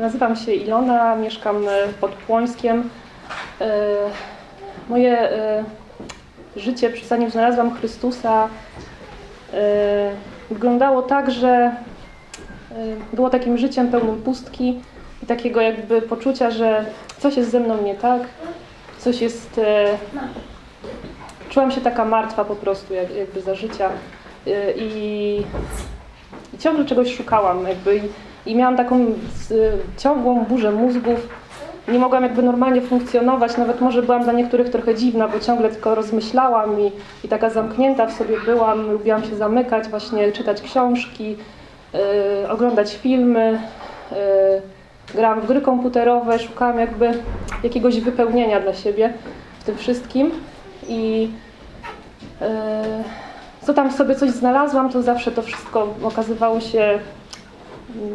Nazywam się Ilona, mieszkam e, pod Płońskiem. E, Moje e, życie, zanim znalazłam Chrystusa, wyglądało tak, że było takim życiem pełnym pustki i takiego jakby poczucia, że coś jest ze mną nie tak, coś jest... Czułam się taka martwa po prostu, jak, jakby za życia i, i ciągle czegoś szukałam jakby i, miałam taką z, ciągłą burzę mózgów. Nie mogłam jakby normalnie funkcjonować, nawet może byłam dla niektórych trochę dziwna, bo ciągle tylko rozmyślałam i, i taka zamknięta w sobie byłam. Lubiłam się zamykać, właśnie czytać książki, yy, oglądać filmy, yy, grałam w gry komputerowe, szukałam jakby jakiegoś wypełnienia dla siebie w tym wszystkim i yy, co tam sobie coś znalazłam, to zawsze to wszystko okazywało się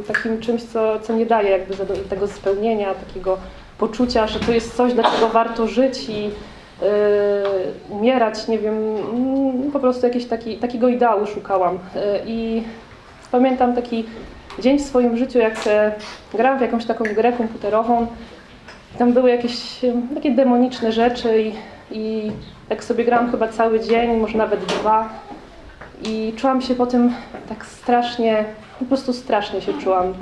takim czymś, co, co nie daje jakby tego spełnienia, takiego poczucia, że to jest coś, dlaczego warto żyć i yy, umierać, nie wiem, mm, po prostu jakiś taki, takiego ideału szukałam. Yy, I pamiętam taki dzień w swoim życiu, jak e, grałam w jakąś taką grę komputerową. Tam były jakieś e, takie demoniczne rzeczy i, i tak sobie grałam chyba cały dzień, może nawet dwa. I czułam się po tym tak strasznie, po prostu strasznie się czułam,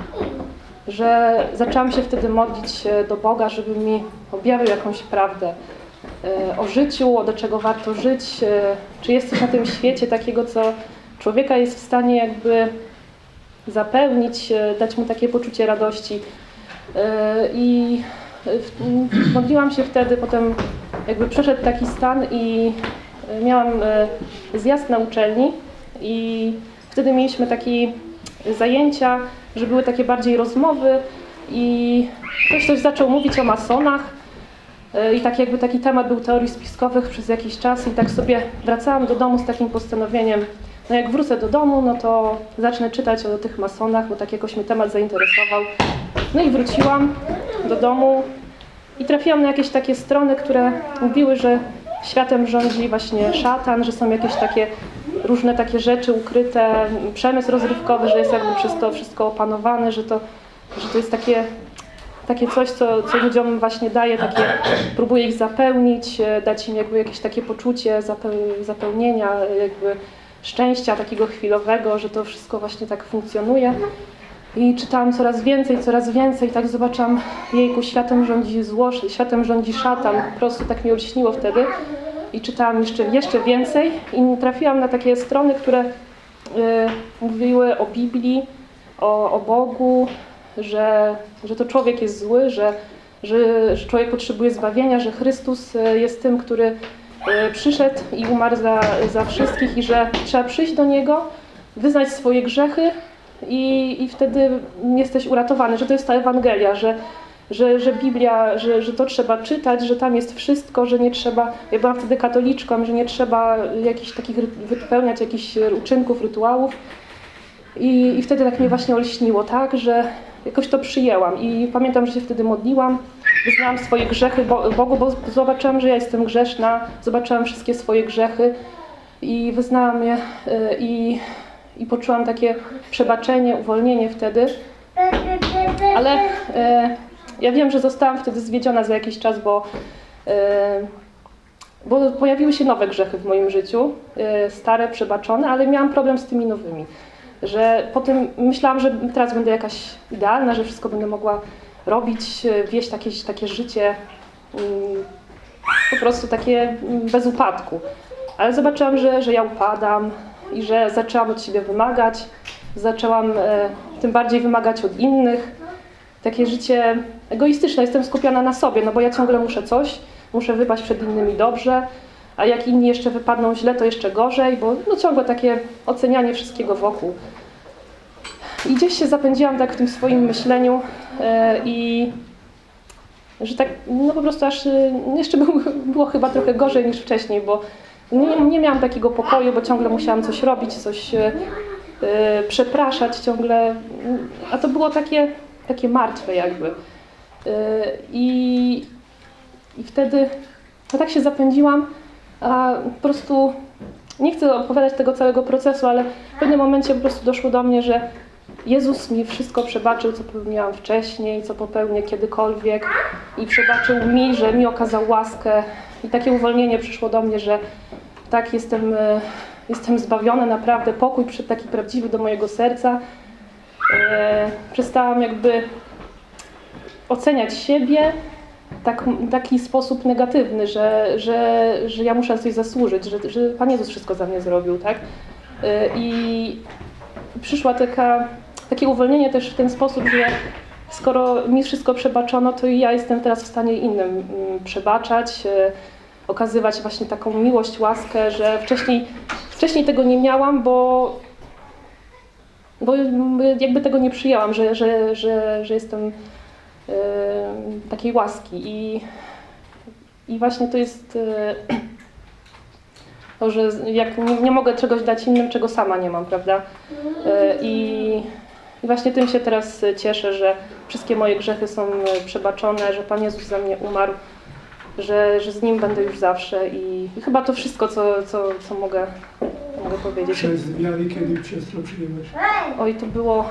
że zaczęłam się wtedy modlić e, do Boga, żeby mi objawił jakąś prawdę e, o życiu, o do czego warto żyć, e, czy jest coś na tym świecie takiego, co człowieka jest w stanie jakby zapełnić, dać mu takie poczucie radości. I modliłam się wtedy, potem jakby przeszedł taki stan i miałam zjazd na uczelni i wtedy mieliśmy takie zajęcia, że były takie bardziej rozmowy i ktoś coś zaczął mówić o masonach e, i tak jakby taki temat był teorii spiskowych przez jakiś czas i tak sobie wracałam do domu z takim postanowieniem, no jak wrócę do domu, no to zacznę czytać o tych masonach, bo tak jakoś mnie temat zainteresował. No i wróciłam do domu i trafiłam na jakieś takie strony, które mówiły, że światem rządzi właśnie szatan, że są jakieś takie różne takie rzeczy ukryte, przemysł rozrywkowy, że jest jakby przez to wszystko opanowany, że to, że to jest takie, takie coś, co, co ludziom właśnie daje, takie, próbuje ich zapełnić, e, dać im jakby jakieś takie poczucie zapeł- zapełnienia, jakby szczęścia takiego chwilowego, że to wszystko właśnie tak funkcjonuje. I czytałam coraz więcej, coraz więcej, tak zobaczyłam, jejku, światem rządzi zło, światem rządzi szatan, po prostu tak mi olśniło wtedy. I czytałam jeszcze, jeszcze więcej i trafiłam na takie strony, które y, mówiły o Biblii, o, o Bogu, że, że to człowiek jest zły, że, że, że człowiek potrzebuje zbawienia, że Chrystus y, jest tym, który y, przyszedł i umarł za, za wszystkich i że trzeba przyjść do Niego, wyznać swoje grzechy i, i wtedy jesteś uratowany, że to jest ta Ewangelia, że, że, że Biblia, że, że to trzeba czytać, że tam jest wszystko, że nie trzeba, ja byłam wtedy katoliczką, że nie trzeba jakichś takich wypełniać jakichś uczynków, rytuałów i, i wtedy tak mnie właśnie olśniło, tak, że jakoś to przyjęłam i pamiętam, że się wtedy modliłam, wyznałam swoje grzechy Bo- Bogu, bo zobaczyłam, że ja jestem grzeszna, zobaczyłam wszystkie swoje grzechy i wyznałam je y, i, i poczułam takie przebaczenie, uwolnienie wtedy. Ale e, ja wiem, że zostałam wtedy zwiedziona za jakiś czas, bo, e, bo pojawiły się nowe grzechy w moim życiu, e, stare, przebaczone, ale miałam problem z tymi nowymi. Że potem myślałam, że teraz będę jakaś idealna, że wszystko będę mogła robić, e, wieść takie, takie życie mm, po prostu takie mm, bez upadku. Ale zobaczyłam, że, że ja upadam i że zaczęłam od siebie wymagać, zaczęłam e, tym bardziej wymagać od innych. Takie życie egoistyczne, jestem skupiona na sobie, no bo ja ciągle muszę coś, muszę wypaść przed innymi dobrze, a jak inni jeszcze wypadną źle, to jeszcze gorzej, bo no ciągle takie ocenianie wszystkiego wokół. I gdzieś się zapędziłam tak w tym swoim myśleniu e, i że tak, no po prostu aż y, jeszcze było, było chyba trochę gorzej niż wcześniej, bo nie, nie miałam takiego pokoju, bo ciągle musiałam coś robić, coś y, y, przepraszać ciągle, a to było takie, takie martwe jakby. Y, I, I wtedy no tak się zapędziłam, a po prostu nie chcę opowiadać tego całego procesu, ale w pewnym momencie po prostu doszło do mnie, że Jezus mi wszystko przebaczył, co popełniłam wcześniej, co popełnię kiedykolwiek i przebaczył mi, że mi okazał łaskę i takie uwolnienie przyszło do mnie, że tak jestem, e, jestem zbawiona, naprawdę pokój przed taki prawdziwy do mojego serca. E, przestałam jakby oceniać siebie tak, taki sposób negatywny, że, że, że ja muszę coś zasłużyć, że, że Pan Jezus wszystko za mnie zrobił, tak? Y, I przyszła taka, takie uwolnienie też w ten sposób, że skoro mi wszystko przebaczono, to i ja jestem teraz w stanie innym mm, przebaczać, y, okazywać właśnie taką miłość, łaskę, że wcześniej, wcześniej tego nie miałam, bo, bo jakby tego nie przyjęłam, że, że, że, że jestem y, takiej łaski i, i właśnie to jest y, to, że jak nie, nie mogę czegoś dać innym, czego sama nie mam, prawda? Y, I, właśnie tym się teraz y, cieszę, że wszystkie moje grzechy są y, przebaczone, że Pan Jezus za mnie umarł, że, że z Nim będę już zawsze i, i chyba to wszystko, co, co, co mogę, mogę powiedzieć. Przez wiary, kiedy siostro przyjęłaś? Oj, to było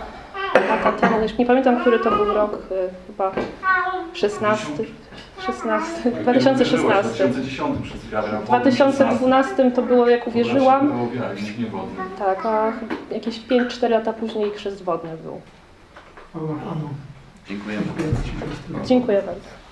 lata temu, już nie pamiętam, który to był rok, y, chyba 16, 16, 2016. W 2010 przez wiarę. a W potem 2012 to było jak 16. uwierzyłam, Było wiary, nie wodny. tak, a jakieś 5-4 lata później chrzest wodny był. Chwała Panu. Dziękujemy. Dziękuję siostro. Dziękuję bardzo.